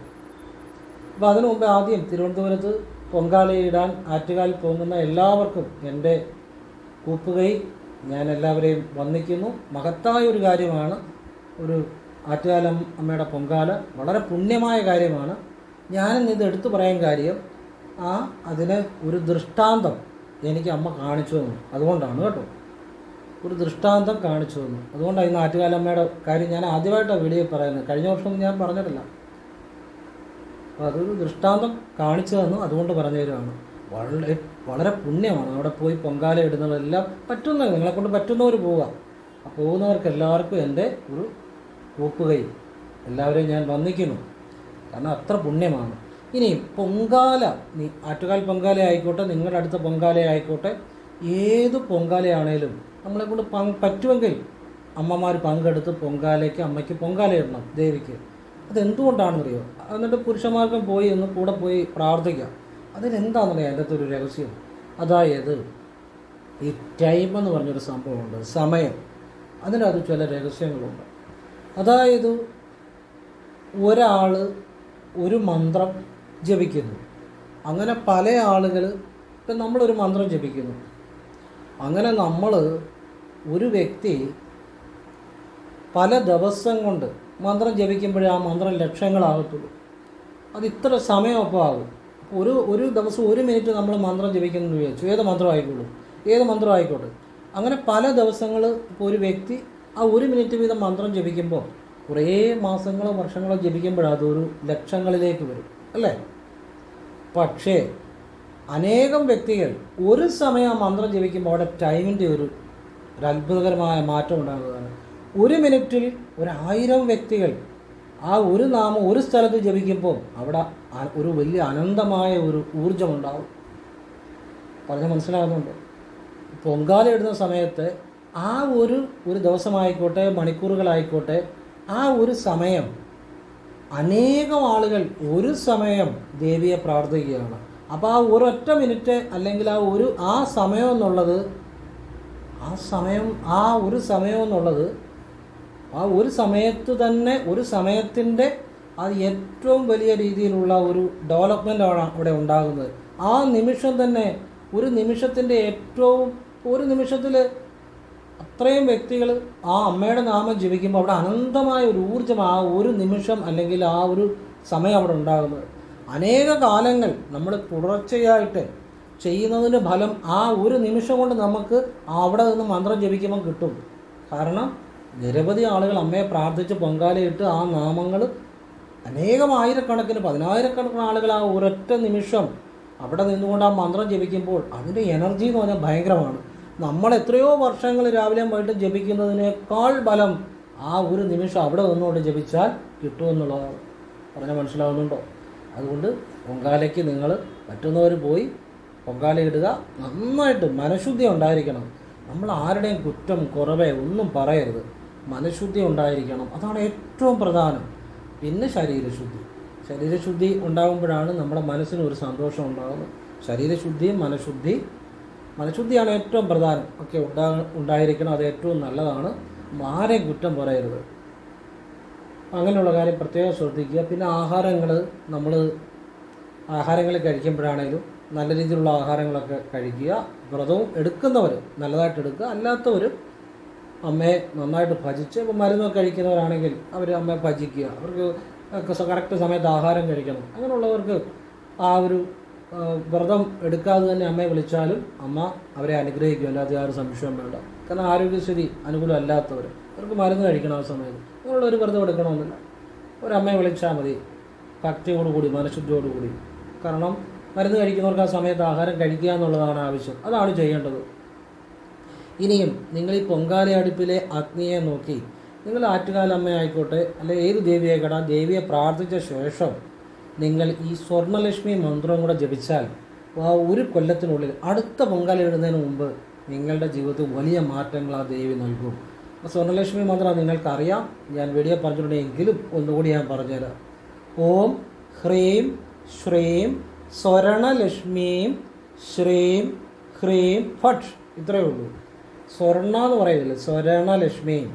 അപ്പോൾ അതിനു മുമ്പ് ആദ്യം തിരുവനന്തപുരത്ത് പൊങ്കാലയിടാൻ ആറ്റുകാൽ പോകുന്ന എല്ലാവർക്കും എന്റെ കൂപ്പുകൈ ഞാൻ എല്ലാവരെയും വന്ദിക്കുന്നു. മഹത്തായ ഒരു കാര്യമാണ് ഒരു ആറ്റുകാലം അമ്മയുടെ പൊങ്കാല. വളരെ പുണ്യമായ കാര്യമാണ്. ഞാനിന്ന് ഇത് എടുത്തു പറയാൻ കാര്യം ആ അതിന് ഒരു ദൃഷ്ടാന്തം എനിക്ക് അമ്മ കാണിച്ചു തന്നു. അതുകൊണ്ടാണ് കേട്ടോ. ഒരു ദൃഷ്ടാന്തം കാണിച്ചു തന്നു. അതുകൊണ്ടാണ് ഈ നാട്ടുകാലമ്മയുടെ കാര്യം ഞാൻ ആദ്യമായിട്ടാണ് വീഡിയോ പറയുന്നത്. കഴിഞ്ഞ വർഷം ഞാൻ പറഞ്ഞിട്ടില്ല. അപ്പോൾ അതൊരു ദൃഷ്ടാന്തം കാണിച്ചു തന്നു. അതുകൊണ്ട് പറഞ്ഞു തരുവാണ്. വളരെ വളരെ പുണ്യമാണ്. അവിടെ പോയി പൊങ്കാല ഇടുന്നവരെല്ലാം പറ്റുന്ന നിങ്ങളെ കൊണ്ട് പറ്റുന്നവർ പോവുക. ആ പോകുന്നവർക്ക് എല്ലാവർക്കും എന്റെ ഒരു കൂപ്പുകയും എല്ലാവരെയും ഞാൻ വന്നിക്കുന്നു കാരണം അത്ര പുണ്യമാണ്. ഇനി പൊങ്കാല നീ ആറ്റുകാൽ പൊങ്കാല ആയിക്കോട്ടെ നിങ്ങളുടെ അടുത്ത പൊങ്കാല ആയിക്കോട്ടെ ഏത് പൊങ്കാലയാണേലും നമ്മളെ കൊണ്ട് പങ്ക് പറ്റുമെങ്കിൽ അമ്മമാർ പങ്കെടുത്ത് പൊങ്കാലയ്ക്ക് അമ്മയ്ക്ക് പൊങ്കാല ഇടണം ദേവിക്ക്. അതെന്തുകൊണ്ടാണെന്നറിയോ? എന്നിട്ട് പുരുഷന്മാർക്കും പോയി ഒന്ന് കൂടെ പോയി പ്രാർത്ഥിക്കാം. അതിനെന്താണെന്നറിയാം അതിന്റെ അകത്തൊരു രഹസ്യം? അതായത് ഈ ടൈം എന്ന് പറഞ്ഞൊരു സംഭവമുണ്ട് സമയം. അതിനകത്ത് ചില രഹസ്യങ്ങളുണ്ട്. അതായത് ഒരാൾ ഒരു മന്ത്രം ജപിക്കുന്നു. അങ്ങനെ പല ആളുകൾ ഇപ്പം നമ്മളൊരു മന്ത്രം ജപിക്കുന്നു. അങ്ങനെ നമ്മൾ ഒരു വ്യക്തി പല ദിവസം കൊണ്ട് മന്ത്രം ജപിക്കുമ്പോഴേ ആ മന്ത്രം ലക്ഷങ്ങളാകത്തുള്ളൂ. അത് ഇത്ര സമയമൊപ്പം ആകും ഒരു ഒരു ദിവസം ഒരു മിനിറ്റ് നമ്മൾ മന്ത്രം ജപിക്കുന്നു വിചാരിച്ചു. ഏത് മന്ത്രം ആയിക്കോളൂ ഏത് മന്ത്രം ആയിക്കോട്ടെ? അങ്ങനെ പല ദിവസങ്ങൾ ഇപ്പോൾ ഒരു വ്യക്തി ആ ഒരു മിനിറ്റ് വീതം മന്ത്രം ജപിക്കുമ്പോൾ കുറേ മാസങ്ങളോ വർഷങ്ങളോ ജപിക്കുമ്പോഴാണ് അതൊരു ലക്ഷങ്ങളിലേക്ക് വരും. അല്ലേ? പക്ഷേ അനേകം വ്യക്തികൾ ഒരു സമയം ആ മന്ത്രം ജപിക്കുമ്പോൾ അവിടെ ടൈമിന്റെ ഒരു അത്ഭുതകരമായ മാറ്റം ഉണ്ടാകുന്നതാണ്. ഒരു മിനിറ്റിൽ ഒരായിരം വ്യക്തികൾ ആ ഒരു നാമം ഒരു സ്ഥലത്ത് ജപിക്കുമ്പോൾ അവിടെ ഒരു വലിയ അനന്തമായ ഒരു ഊർജമുണ്ടാവും പറഞ്ഞ് മനസ്സിലാകുന്നുണ്ട്? പൊങ്കാല ഇടുന്ന സമയത്ത് ആ ഒരു ഒരു ദിവസമായിക്കോട്ടെ മണിക്കൂറുകളായിക്കോട്ടെ ആ ഒരു സമയം അനേകം ആളുകൾ ഒരു സമയം ദേവിയെ പ്രാർത്ഥിക്കുകയാണ്. അപ്പോൾ ആ ഒരൊറ്റ മിനിറ്റ് അല്ലെങ്കിൽ ആ ഒരു ആ സമയം എന്നുള്ളത് ആ സമയം ആ ഒരു സമയം എന്നുള്ളത് ആ ഒരു സമയത്ത് തന്നെ ഒരു സമയത്തിന്റെ അത് ഏറ്റവും വലിയ രീതിയിലുള്ള ഒരു ഡെവലപ്മെന്റാണ് അവിടെ ഉണ്ടാകുന്നത്. ആ നിമിഷം തന്നെ ഒരു നിമിഷത്തിന്റെ ഏറ്റവും ഒരു നിമിഷത്തിൽ അത്രയും വ്യക്തികൾ ആ അമ്മയുടെ നാമം ജീവിക്കുമ്പോൾ അവിടെ അനന്തമായ ഒരു ഊർജം ആ ഒരു നിമിഷം അല്ലെങ്കിൽ ആ ഒരു സമയം അവിടെ ഉണ്ടാകുന്നത്. അനേക കാലങ്ങൾ നമ്മൾ തുടർച്ചയായിട്ട് ചെയ്യുന്നതിന്റെ ഫലം ആ ഒരു നിമിഷം കൊണ്ട് നമുക്ക് അവിടെ നിന്ന് മന്ത്രം ജപിക്കുമ്പോൾ കിട്ടും. കാരണം നിരവധി ആളുകൾ അമ്മയെ പ്രാർത്ഥിച്ച് പൊങ്കാലയിട്ട് ആ നാമങ്ങൾ അനേകം ആയിരക്കണക്കിന് പതിനായിരക്കണക്കിന് ആളുകൾ ആ ഒരൊറ്റ നിമിഷം അവിടെ നിന്നുകൊണ്ട് ആ മന്ത്രം ജപിക്കുമ്പോൾ അതിന്റെ എനർജി എന്ന് പറഞ്ഞാൽ ഭയങ്കരമാണ്. നമ്മൾ എത്രയോ വർഷങ്ങൾ രാവിലെയും വൈകിട്ടും ജപിക്കുന്നതിനേക്കാൾ ബലം ആ ഒരു നിമിഷം അവിടെ നിന്നുകൊണ്ട് ജപിച്ചാൽ കിട്ടുമെന്നുള്ളതാണ് പറഞ്ഞാൽ മനസ്സിലാവുന്നുണ്ടോ? അതുകൊണ്ട് പൊങ്കാലയ്ക്ക് നിങ്ങൾ പറ്റുന്നവർ പോയി പൊങ്കാല ഇടുക. നന്നായിട്ട് മനഃശുദ്ധി ഉണ്ടായിരിക്കണം. നമ്മൾ ആരുടെയും കുറ്റം കുറവേ ഒന്നും പറയരുത്. മനഃശുദ്ധി ഉണ്ടായിരിക്കണം. അതാണ് ഏറ്റവും പ്രധാനം. പിന്നെ ശരീരശുദ്ധി. ശരീരശുദ്ധി ഉണ്ടാകുമ്പോഴാണ് നമ്മുടെ മനസ്സിന് ഒരു സന്തോഷം ഉണ്ടാകുന്നത് ശരീരശുദ്ധിയും മനഃശുദ്ധി മനഃശുദ്ധിയാണ് ഏറ്റവും പ്രധാനം. ഒക്കെ ഉണ്ടാ ഉണ്ടായിരിക്കണം. അത് ഏറ്റവും നല്ലതാണ്. ആരെയും കുറ്റം പറയരുത്. അങ്ങനെയുള്ള കാര്യം പ്രത്യേകം ശ്രദ്ധിക്കുക. പിന്നെ ആഹാരങ്ങൾ നമ്മൾ ആഹാരങ്ങൾ കഴിക്കുമ്പോഴാണെങ്കിലും നല്ല രീതിയിലുള്ള ആഹാരങ്ങളൊക്കെ കഴിക്കുക. വ്രതവും എടുക്കുന്നവർ നല്ലതായിട്ട് എടുക്കുക. അല്ലാത്തവർ അമ്മയെ നന്നായിട്ട് ഭജിച്ച് ഇപ്പോൾ മരുന്നൊക്കെ കഴിക്കുന്നവരാണെങ്കിൽ അവർ അമ്മയെ ഭജിക്കുക. അവർക്ക് കറക്റ്റ് സമയത്ത് ആഹാരം കഴിക്കണം. അങ്ങനെയുള്ളവർക്ക് ആ ഒരു വ്രതം എടുക്കാതെ തന്നെ അമ്മയെ വിളിച്ചാലും അമ്മ അവരെ അനുഗ്രഹിക്കും അല്ലാതെ ആരും സംശയം വേണ്ട. കാരണം ആരോഗ്യസ്ഥിതി അനുകൂലമല്ലാത്തവർ അവർക്ക് മരുന്ന് കഴിക്കണം ആ സമയത്ത്. അങ്ങനെയുള്ള ഒരു വ്രതം എടുക്കണമെന്നില്ല. ഒരമ്മയെ വിളിച്ചാൽ മതി. ഭക്തിയോടുകൂടി മനഃശുദ്ധിയോടുകൂടി. കാരണം മരുന്ന് കഴിക്കുന്നവർക്ക് ആ സമയത്ത് ആഹാരം കഴിക്കുക എന്നുള്ളതാണ് ആവശ്യം. അതാണ് ചെയ്യേണ്ടത്. ഇനിയും നിങ്ങൾ ഈ പൊങ്കാല അടുപ്പിലെ അഗ്നിയെ നോക്കി. നിങ്ങൾ ആറ്റുകാലമ്മ ആയിക്കോട്ടെ അല്ലെ ഏത് ദേവിയായിക്കോട്ടെ ആ ദേവിയെ പ്രാർത്ഥിച്ച ശേഷം നിങ്ങൾ ഈ സ്വർണലക്ഷ്മി മന്ത്രം കൂടെ ജപിച്ചാൽ ആ ഒരു കൊല്ലത്തിനുള്ളിൽ അടുത്ത പൊങ്കാല ഇടുന്നതിന് മുമ്പ് നിങ്ങളുടെ ജീവിതത്തിൽ വലിയ മാറ്റങ്ങൾ ആ ദേവി നൽകും. സ്വർണലക്ഷ്മി മന്ത്രം നിങ്ങൾക്കറിയാം. ഞാൻ വീഡിയോ പറഞ്ഞിട്ടുണ്ടെങ്കിലും ഒന്നുകൂടി ഞാൻ പറഞ്ഞുതരാം. ഓം ഹ്രീം ശ്രീം സ്വർണലക്ഷ്മീം ശ്രീം ഹ്രീം ഫട്ട് ഇത്രയേ ഉള്ളൂ. സ്വർണ എന്ന് പറയുന്നില്ല? സ്വർണലക്ഷ്മി.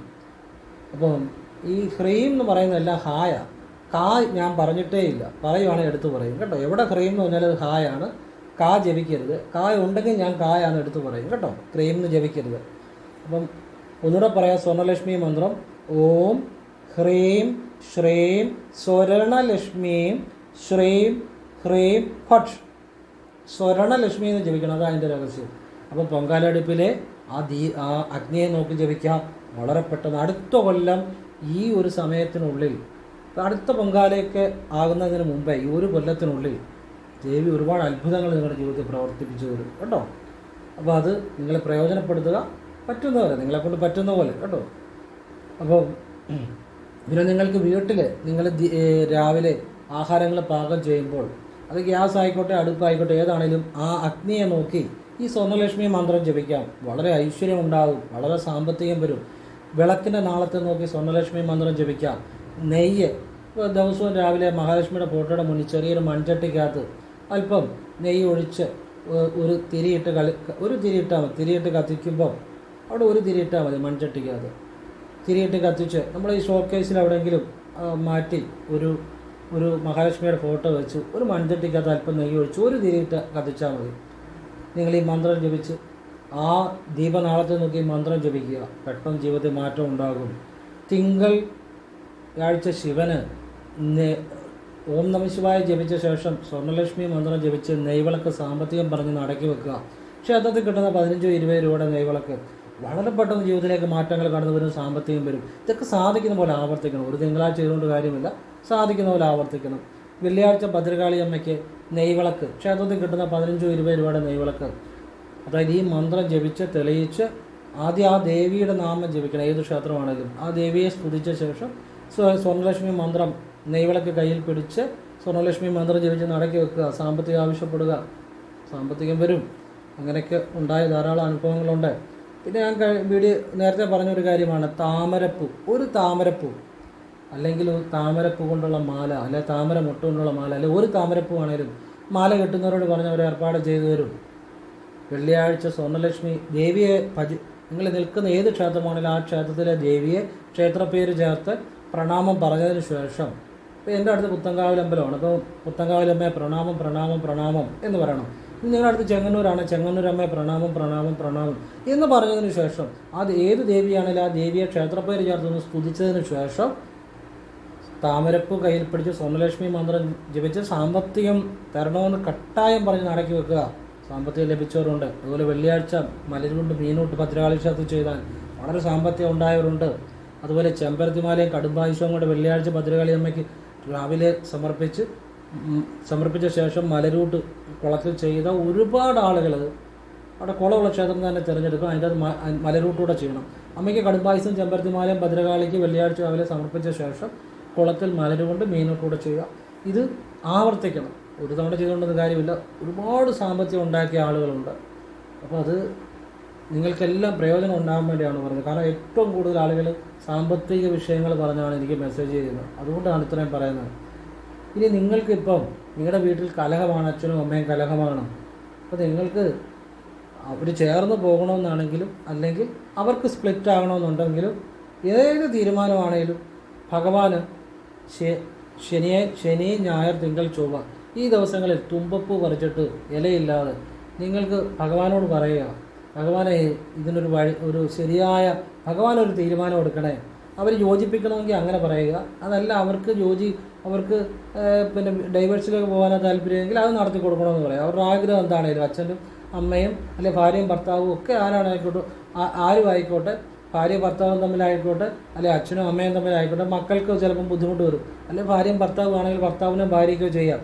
അപ്പം ഈ ഹ്രീം എന്ന് പറയുന്നതല്ല ഹായ. കാ ഞാൻ പറഞ്ഞിട്ടേ ഇല്ല. പറയുവാണെങ്കിൽ എടുത്തു പറയും. കേട്ടോ? എവിടെ ക്രീം എന്ന് പറഞ്ഞാൽ അത് ഹായാണ് കാ ജപിക്കരുത്. കായ ഉണ്ടെങ്കിൽ ഞാൻ കായാന്ന് എടുത്തു പറയും. കേട്ടോ? ക്രീം എന്ന് ജപിക്കരുത്. അപ്പം ഒന്നുകൂടെ പറയാം. സ്വർണലക്ഷ്മി മന്ത്രം. ഓം ഹ്രീം ശ്രീം സ്വരണലക്ഷ്മീം ശ്രീം ഹ്രീം ഫട്ട് സ്വരണലക്ഷ്മി എന്ന് ജപിക്കണം. അതാണ് അതിന്റെ രഹസ്യം. അപ്പോൾ പൊങ്കാലടുപ്പിലെ ആ ദീ ആ അഗ്നിയെ നോക്കി ജപിക്കാം. വളരെ പെട്ടെന്ന് അടുത്ത കൊല്ലം ഈ ഒരു സമയത്തിനുള്ളിൽ അടുത്ത പൊങ്കാലയൊക്കെ ആകുന്നതിന് മുമ്പേ ഈ ഒരു കൊല്ലത്തിനുള്ളിൽ ദേവി ഒരുപാട് അത്ഭുതങ്ങൾ നിങ്ങളുടെ ജീവിതത്തിൽ പ്രവർത്തിപ്പിച്ചു തരും. കേട്ടോ? അപ്പോൾ അത് നിങ്ങളെ പ്രയോജനപ്പെടുത്തുക പറ്റുന്ന പോലെ നിങ്ങളെക്കൊണ്ട് പറ്റുന്ന പോലെ കേട്ടോ? അപ്പോൾ പിന്നെ നിങ്ങൾക്ക് വീട്ടിൽ നിങ്ങൾ രാവിലെ ആഹാരങ്ങൾ പാകം ചെയ്യുമ്പോൾ അത് ഗ്യാസ് ആയിക്കോട്ടെ അടുപ്പായിക്കോട്ടെ ഏതാണേലും ആ അഗ്നിയെ നോക്കി ഈ സ്വർണലക്ഷ്മി മന്ത്രം ജപിക്കാം. വളരെ ഐശ്വര്യം ഉണ്ടാകും വളരെ സാമ്പത്തികം വരും. വിളക്കിന്റെ നാളത്തെ നോക്കി സ്വർണലക്ഷ്മി മന്ത്രം ജപിക്കാം. നെയ്യ്. ഇപ്പോൾ ദിവസവും രാവിലെ മഹാലക്ഷ്മിയുടെ ഫോട്ടോയുടെ മുന്നിൽ ചെറിയൊരു മൺചട്ടിക്കകത്ത് അല്പം നെയ്യ് ഒഴിച്ച് ഒരു തിരിയിട്ട് കളി ഒരു തിരിയിട്ടാൽ മതി. തിരിയിട്ട് കത്തിക്കുമ്പോൾ അവിടെ ഒരു തിരിയിട്ടാൽ മതി മൺചട്ടിക്കകത്ത്. തിരിയിട്ട് കത്തിച്ച് നമ്മൾ ഈ ഷോ കേസിൽ എവിടെയെങ്കിലും മാറ്റി ഒരു ഒരു മഹാലക്ഷ്മിയുടെ ഫോട്ടോ വെച്ച് ഒരു മൺചട്ടിക്കകത്ത് അല്പം നെയ്യ് ഒഴിച്ച് ഒരു തിരിയിട്ട് കത്തിച്ചാൽ മതി. നിങ്ങൾ ഈ മന്ത്രം ജപിച്ച് ആ ദീപനാളത്തെ നോക്കി മന്ത്രം ജപിക്കുക. പെട്ടെന്ന് ജീവിതത്തിൽ മാറ്റം ഉണ്ടാകും. തിങ്കൾ ആഴ്ച ശിവന് ഓം നമ ശിവായ ജപിച്ച ശേഷം സ്വർണലക്ഷ്മി മന്ത്രം ജപിച്ച് നെയ്വിളക്ക് സാമ്പത്തികം പറഞ്ഞ് നടക്കി വെക്കുക. ക്ഷേത്രത്തിൽ കിട്ടുന്ന പതിനഞ്ചോ ഇരുപത് രൂപയുടെ നെയ്വിളക്ക് വളരെ പെട്ടെന്ന് ജീവിതത്തിലേക്ക് മാറ്റങ്ങൾ കടന്നു വരും സാമ്പത്തികം വരും. ഇതൊക്കെ സാധിക്കുന്ന പോലെ ആവർത്തിക്കണം. ഒരു തിങ്കളാഴ്ച ചെയ്തുകൊണ്ട് കാര്യമില്ല. സാധിക്കുന്ന പോലെ ആവർത്തിക്കണം. വെള്ളിയാഴ്ച ഭദ്രകാളി അമ്മയ്ക്ക് നെയ്വിളക്ക്. ക്ഷേത്രത്തിൽ കിട്ടുന്ന പതിനഞ്ചോ ഇരുപത് രൂപയുടെ നെയ്വിളക്ക്. അതായത് ഈ മന്ത്രം ജപിച്ച് തെളിയിച്ച് ആദ്യം ആ ദേവിയുടെ നാമം ജപിക്കണം. ഏത് ക്ഷേത്രമാണെങ്കിലും. ആ ദേവിയെ സ്തുതിച്ച ശേഷം സ്വർണലക്ഷ്മി മന്ത്രം നെയ്വിളക്ക് കയ്യിൽ പിടിച്ച് സ്വർണലക്ഷ്മി മന്ത്രം ജപിച്ച് നടക്കി വെക്കുക സാമ്പത്തികം ആവശ്യപ്പെടുക. സാമ്പത്തികം വരും. അങ്ങനെയൊക്കെ ഉണ്ടായ ധാരാളം അനുഭവങ്ങളുണ്ട്. പിന്നെ ഞാൻ വീഡിയോ നേരത്തെ പറഞ്ഞൊരു കാര്യമാണ് താമരപ്പൂ. ഒരു താമരപ്പൂ അല്ലെങ്കിൽ താമരപ്പൂ കൊണ്ടുള്ള മാല അല്ലെ താമര മുട്ട കൊണ്ടുള്ള മാല അല്ലെ ഒരു താമരപ്പൂ ആണേലും മാല കെട്ടുന്നവരോട് പറഞ്ഞ് അവർ ഏർപ്പാട് ചെയ്തു തരും. വെള്ളിയാഴ്ച സ്വർണലക്ഷ്മി ദേവിയെ ഭജി നിങ്ങൾ നിൽക്കുന്ന ഏത് ക്ഷേത്രമാണെങ്കിലും ആ ക്ഷേത്രത്തിലെ ദേവിയെ ക്ഷേത്രപ്പേര് ചേർത്ത് പ്രണാമം പറഞ്ഞതിന് ശേഷം ഇപ്പോൾ എന്റെ അടുത്ത് പുത്തങ്കാവിലമ്പലമാണ് അപ്പോൾ പുത്തങ്കാവിലമ്മയെ പ്രണാമം പ്രണാമം പ്രണാമം എന്ന് പറയണം. നിങ്ങളുടെ അടുത്ത് ചെങ്ങന്നൂരാണ്. ചെങ്ങന്നൂരമ്മയെ പ്രണാമം പ്രണാമം പ്രണാമം എന്ന് പറഞ്ഞതിന് ശേഷം അത് ഏത് ദേവിയാണെങ്കിലും ആ ദേവിയെ ക്ഷേത്രപ്പേര് ചേർത്തൊന്ന് സ്തുതിച്ചതിന് ശേഷം താമരപ്പൂ കയ്യിൽ പിടിച്ച് സ്വർണലക്ഷ്മി മന്ത്രം ജപിച്ച് സാമ്പത്തികം തരണമെന്ന് കട്ടായം പറഞ്ഞ് നടക്കി വെക്കുക. സാമ്പത്തികം ലഭിച്ചവരുണ്ട്. അതുപോലെ വെള്ളിയാഴ്ച മലരുകൊണ്ട് മീനൂട്ട് ഭദ്രകാളി ക്ഷേത്രത്തിൽ ചെയ്താൽ വളരെ സാമ്പത്തികം ഉണ്ടായവരുണ്ട്. അതുപോലെ ചെമ്പരത്തിമാലയും കടുംബായുഷവും കൂടെ വെള്ളിയാഴ്ച ഭദ്രകാളി അമ്മയ്ക്ക് രാവിലെ സമർപ്പിച്ച് സമർപ്പിച്ച ശേഷം മലരൂട്ട് കുളത്തിൽ ചെയ്ത ഒരുപാട് ആളുകൾ അവിടെ കുളമുള്ള ക്ഷേത്രം തന്നെ തിരഞ്ഞെടുക്കും. അതിന്റെ അത് മലരൂട്ടൂടെ ചെയ്യണം. അമ്മയ്ക്ക് കടുംബായുസും ചെമ്പരത്തിമാലയും ഭദ്രകാളിക്ക് വെള്ളിയാഴ്ച രാവിലെ സമർപ്പിച്ച ശേഷം കുളത്തിൽ മലരുകൊണ്ട് മീനൂട്ടൂടെ ചെയ്യുക. ഇത് ആവർത്തിക്കണം. ഒരു തവണ ചെയ്തുകൊണ്ടൊന്നും കാര്യമില്ല. ഒരുപാട് സാമ്പത്തികം ഉണ്ടാക്കിയ ആളുകളുണ്ട്. അപ്പോൾ അത് നിങ്ങൾക്കെല്ലാം പ്രയോജനം ഉണ്ടാകാൻ വേണ്ടിയാണ് പറഞ്ഞത്. കാരണം ഏറ്റവും കൂടുതൽ ആളുകൾ സാമ്പത്തിക വിഷയങ്ങൾ പറഞ്ഞാണ് എനിക്ക് മെസ്സേജ് ചെയ്യുന്നത്. അതുകൊണ്ടാണ് ഇത്രയും പറയുന്നത്. ഇനി നിങ്ങൾക്കിപ്പം നിങ്ങളുടെ വീട്ടിൽ കലഹമാണ് അച്ഛനും അമ്മയും കലഹമാണ്. അപ്പോൾ നിങ്ങൾക്ക് അവർ ചേർന്ന് പോകണമെന്നാണെങ്കിലും അല്ലെങ്കിൽ അവർക്ക് സ്പ്ലിറ്റ് ആകണമെന്നുണ്ടെങ്കിലും ഏത് തീരുമാനമാണെങ്കിലും ഭഗവാന് ശനിയെ ശനി ഞായർ തിങ്കൾ ചൊവ്വ ഈ ദിവസങ്ങളിൽ തുമ്പപ്പൂ പറിച്ചിട്ട് ഇലയില്ലാതെ നിങ്ങൾക്ക് ഭഗവാനോട് പറയുക. ഭഗവാനെ ഇതിനൊരു വഴി ഒരു ശരിയായ ഭഗവാൻ ഒരു തീരുമാനം എടുക്കണേ. അവർ യോജിപ്പിക്കണമെങ്കിൽ അങ്ങനെ പറയുക. അതല്ല അവർക്ക് യോജി അവർക്ക് പിന്നെ ഡൈവേഴ്സിലേക്ക് പോകാനോ താല്പര്യമെങ്കിൽ അത് നടത്തി കൊടുക്കണമെന്ന് പറയാം. അവരുടെ ആഗ്രഹം എന്താണേലും അച്ഛനും അമ്മയും അല്ലെങ്കിൽ ഭാര്യയും ഭർത്താവും ഒക്കെ ആരാണായിക്കോട്ടെ ആരും ആയിക്കോട്ടെ ഭാര്യ ഭർത്താവും തമ്മിലായിക്കോട്ടെ അല്ലെങ്കിൽ അച്ഛനും അമ്മയും തമ്മിലായിക്കോട്ടെ മക്കൾക്ക് ചിലപ്പം ബുദ്ധിമുട്ട് വരും. അല്ലെങ്കിൽ ഭാര്യയും ഭർത്താവും ആണെങ്കിൽ ഭർത്താവിനും ഭാര്യയ്ക്കോ ചെയ്യാം.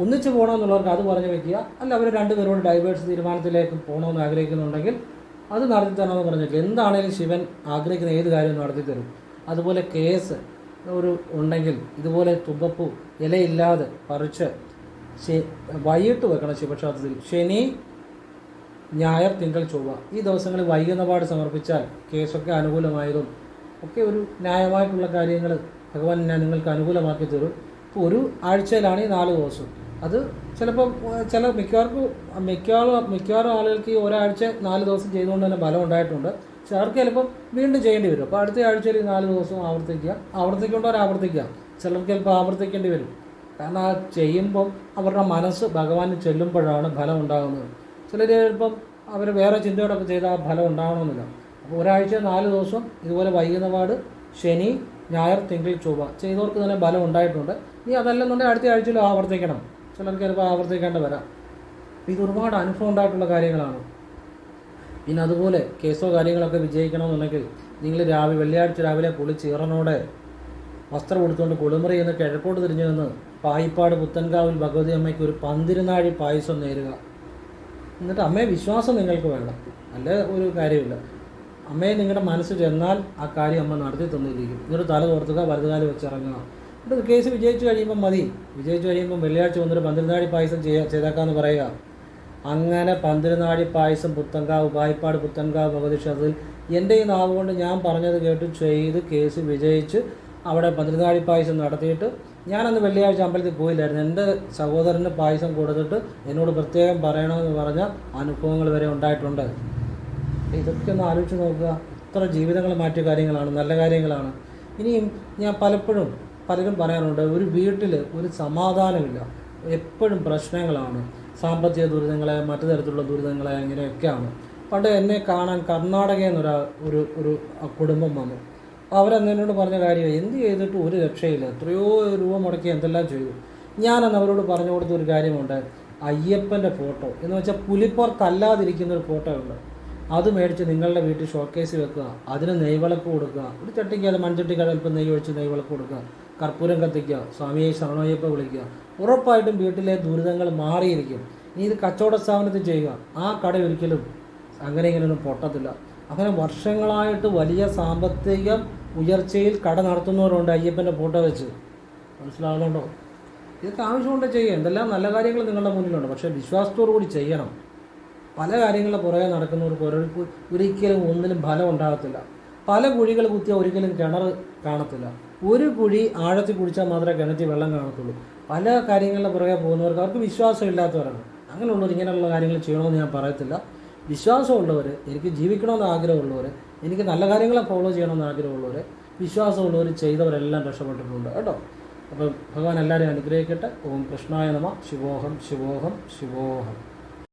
ഒന്നിച്ച് പോകണമെന്നുള്ളവർക്ക് അത് പറഞ്ഞു വെക്കുക. അല്ല അവർ രണ്ടുപേരോട് ഡൈവേഴ്സ് തീരുമാനത്തിലേക്ക് പോകണമെന്ന് ആഗ്രഹിക്കുന്നുണ്ടെങ്കിൽ അത് നടത്തി തരണമെന്ന് പറഞ്ഞിട്ട് എന്താണേലും ശിവൻ ആഗ്രഹിക്കുന്ന ഏത് കാര്യവും നടത്തി തരും. അതുപോലെ കേസ് ഒരു ഉണ്ടെങ്കിൽ ഇതുപോലെ തുമ്പപ്പൂ ഇലയില്ലാതെ പറിച്ച് വൈകിട്ട് വെക്കണം ശിവക്ഷേത്രത്തിൽ. ശനി ഞായർ തിങ്കൾ ചൊവ്വ. ഈ ദിവസങ്ങളിൽ വൈകുന്ന പാട് സമർപ്പിച്ചാൽ കേസൊക്കെ അനുകൂലമായതും ഒക്കെ ഒരു ന്യായമായിട്ടുള്ള കാര്യങ്ങൾ ഭഗവാൻ ഞാൻ നിങ്ങൾക്ക് അനുകൂലമാക്കി തരും. ഒരു ആഴ്ചയിലാണ് ഈ നാല് ദിവസം. അത് ചിലപ്പോൾ ചില മിക്കവാർക്കും മിക്കവാറും മിക്കവാറും ആളുകൾക്ക് ഈ ഒരാഴ്ച നാല് ദിവസം ചെയ്തുകൊണ്ട് തന്നെ ഫലം ഉണ്ടായിട്ടുണ്ട്. ചിലർക്ക് ചിലപ്പം വീണ്ടും ചെയ്യേണ്ടി വരും. അപ്പോൾ അടുത്ത ആഴ്ചയിൽ നാല് ദിവസം ആവർത്തിക്കുക. ആവർത്തിക്കേണ്ടവർ ആവർത്തിക്കുക. ചിലർക്ക് ചിലപ്പോൾ ആവർത്തിക്കേണ്ടി വരും. കാരണം ആ ചെയ്യുമ്പം അവരുടെ മനസ്സ് ഭഗവാന് ചെല്ലുമ്പോഴാണ് ഫലം ഉണ്ടാകുന്നത്. ചിലർ ചിലപ്പം അവർ വേറെ ചിന്തയോടൊക്കെ ചെയ്താൽ ആ ഫലം ഉണ്ടാകണമെന്നില്ല അപ്പോൾ ഒരാഴ്ച നാല് ദിവസം ഇതുപോലെ വൈകുന്ന പാട് ശനി ഞായർ തിങ്കൾ ചൊവ്വ ചെയ്തവർക്ക് തന്നെ ഫലം ഉണ്ടായിട്ടുണ്ട്. ഇനി അതല്ലെന്നുണ്ടെങ്കിൽ അടുത്ത ആഴ്ചയിൽ ആവർത്തിക്കണം. ചിലർക്ക് ചിലപ്പോൾ ആവർത്തിക്കേണ്ട വരാം. ഇത് ഒരുപാട് അനുഭവം ഉണ്ടായിട്ടുള്ള കാര്യങ്ങളാണ്. പിന്നെ അതുപോലെ കേസോ കാര്യങ്ങളൊക്കെ വിജയിക്കണമെന്നുണ്ടെങ്കിൽ നിങ്ങൾ രാവിലെ വെള്ളിയാഴ്ച രാവിലെ കുളിച്ച് ഇറനോടെ വസ്ത്രം കൊടുത്തുകൊണ്ട് കുളിമുറി എന്ന് കിഴക്കോട്ട് തിരിഞ്ഞു നിന്ന് പായിപ്പാട് പുത്തൻകാവിൽ ഭഗവതി അമ്മയ്ക്ക് ഒരു പന്തിരുന്നാഴി പായസം നേരുക. എന്നിട്ട് അമ്മയെ വിശ്വാസം നിങ്ങൾക്ക് വേണം. അല്ല? ഒരു കാര്യമില്ല. അമ്മയെ നിങ്ങളുടെ മനസ്സ് ചെന്നാൽ ആ കാര്യം അമ്മ നടത്തി തന്നിരിക്കും. എന്നിട്ട് തല തോർത്തുക വലതുകാലം വെച്ചിറങ്ങുക. എന്നിട്ട് കേസ് വിജയിച്ചു കഴിയുമ്പോൾ മതി. വിജയിച്ചു കഴിയുമ്പോൾ വെള്ളിയാഴ്ച വന്നിട്ട് പന്തിരുന്നാടി പായസം ചെയ്യാ ചെയ്താക്കാന്ന് പറയുക. അങ്ങനെ പന്തിരുന്നാടി പായസം പുത്തൻകാവ് പായിപ്പാട് പുത്തൻകാവ് ഭഗവതി ക്ഷേത്രത്തിൽ എന്റെ ഈ നാവ് കൊണ്ട് ഞാൻ പറഞ്ഞത് കേട്ട് ചെയ്ത് കേസ് വിജയിച്ച് അവിടെ പന്തിരുന്നാടി പായസം നടത്തിയിട്ട് ഞാനന്ന് വെള്ളിയാഴ്ച അമ്പലത്തിൽ പോയില്ലായിരുന്നു. എന്റെ സഹോദരന് പായസം കൊടുത്തിട്ട് എന്നോട് പ്രത്യേകം പറയണമെന്ന് പറഞ്ഞ അനുഭവങ്ങൾ വരെ ഉണ്ടായിട്ടുണ്ട്. ഇതൊക്കെ ഒന്ന് ആലോചിച്ച് നോക്കുക. ഇത്ര ജീവിതങ്ങൾ മാറ്റിയ കാര്യങ്ങളാണ് നല്ല കാര്യങ്ങളാണ്. ഇനിയും ഞാൻ പലപ്പോഴും പലരും പറയാറുണ്ട് ഒരു വീട്ടിൽ ഒരു സമാധാനമില്ല. എപ്പോഴും പ്രശ്നങ്ങളാണ്. സാമ്പത്തിക ദുരിതങ്ങളെ മറ്റു തരത്തിലുള്ള ദുരിതങ്ങളെ അങ്ങനെയൊക്കെയാണ് പണ്ട് എന്നെ കാണാൻ കർണാടകയിൽ നിന്നൊരാ ഒരു ഒരു കുടുംബം വന്നു. അപ്പോൾ അവരന്ന് എന്നോട് പറഞ്ഞ കാര്യം എന്ത് ചെയ്തിട്ടും ഒരു രക്ഷയില്ല. എത്രയോ രൂപ മുടക്കി എന്തെല്ലാം ചെയ്തു. ഞാനന്ന് അവരോട് പറഞ്ഞു കൊടുത്ത ഒരു കാര്യമുണ്ട്. അയ്യപ്പന്റെ ഫോട്ടോ. എന്ന് വെച്ചാൽ പുലിപ്പുറത്തല്ലാതിരിക്കുന്ന ഒരു ഫോട്ടോ ഉണ്ട്. അത് മേടിച്ച് നിങ്ങളുടെ വീട്ടിൽ ഷോക്കേസ് വെക്കുക. അതിന് നെയ്വിളക്ക് കൊടുക്കുക. ഒരു ചട്ടിക്കകത്ത് മൺചട്ടിക്കകത്ത് അല്പം നെയ്യ് ഒഴിച്ച് നെയ്വിളക്ക് കൊടുക്കുക. കർപ്പൂരം കത്തിക്കുക സ്വാമിയെ ശരണയ്യപ്പ വിളിക്കുക. ഉറപ്പായിട്ടും വീട്ടിലെ ദുരിതങ്ങൾ മാറിയിരിക്കും. ഇനി ഇത് കച്ചവട സ്ഥാപനത്തിൽ ചെയ്യുക. ആ കട ഒരിക്കലും അങ്ങനെ ഇങ്ങനെയൊന്നും പൊട്ടത്തില്ല. അങ്ങനെ വർഷങ്ങളായിട്ട് വലിയ സാമ്പത്തിക ഉയർച്ചയിൽ കട നടത്തുന്നവരുണ്ട് അയ്യപ്പന്റെ ഫോട്ടോ വെച്ച്. മനസ്സിലാകുന്നുണ്ടോ ഇതൊക്കെ ആവശ്യമുണ്ട് ചെയ്യുക. എന്തെല്ലാം നല്ല കാര്യങ്ങൾ നിങ്ങളുടെ മുന്നിലുണ്ട്. പക്ഷേ വിശ്വാസത്തോടു കൂടി ചെയ്യണം. പല കാര്യങ്ങളുടെ പുറകെ നടക്കുന്നവർക്ക് ഒരു ഒരിക്കലും ഒന്നിലും ഫലം ഉണ്ടാകത്തില്ല. പല കുഴികൾ കുത്തിയാൽ ഒരിക്കലും കിണർ കാണത്തില്ല. ഒരു കുഴി ആഴത്തിൽ കുടിച്ചാൽ മാത്രമേ കിണറ്റിൽ വെള്ളം കാണത്തുള്ളൂ. പല കാര്യങ്ങളുടെ പുറകെ പോകുന്നവർക്ക് അവർക്ക് വിശ്വാസമില്ലാത്തവരാണ് അങ്ങനെയുള്ളവർ ഇങ്ങനെയുള്ള കാര്യങ്ങൾ ചെയ്യണമെന്ന് ഞാൻ പറയത്തില്ല. വിശ്വാസമുള്ളവർ എനിക്ക് ജീവിക്കണമെന്ന് ആഗ്രഹമുള്ളവർ എനിക്ക് നല്ല കാര്യങ്ങളെ ഫോളോ ചെയ്യണമെന്ന് ആഗ്രഹമുള്ളവർ വിശ്വാസമുള്ളവർ ചെയ്തവരെല്ലാം രക്ഷപ്പെട്ടിട്ടുണ്ട് കേട്ടോ. അപ്പം ഭഗവാൻ എല്ലാവരെയും അനുഗ്രഹിക്കട്ടെ. ഓം കൃഷ്ണായ നമ. ശിവോഹം ശിവോഹം ശിവോഹം.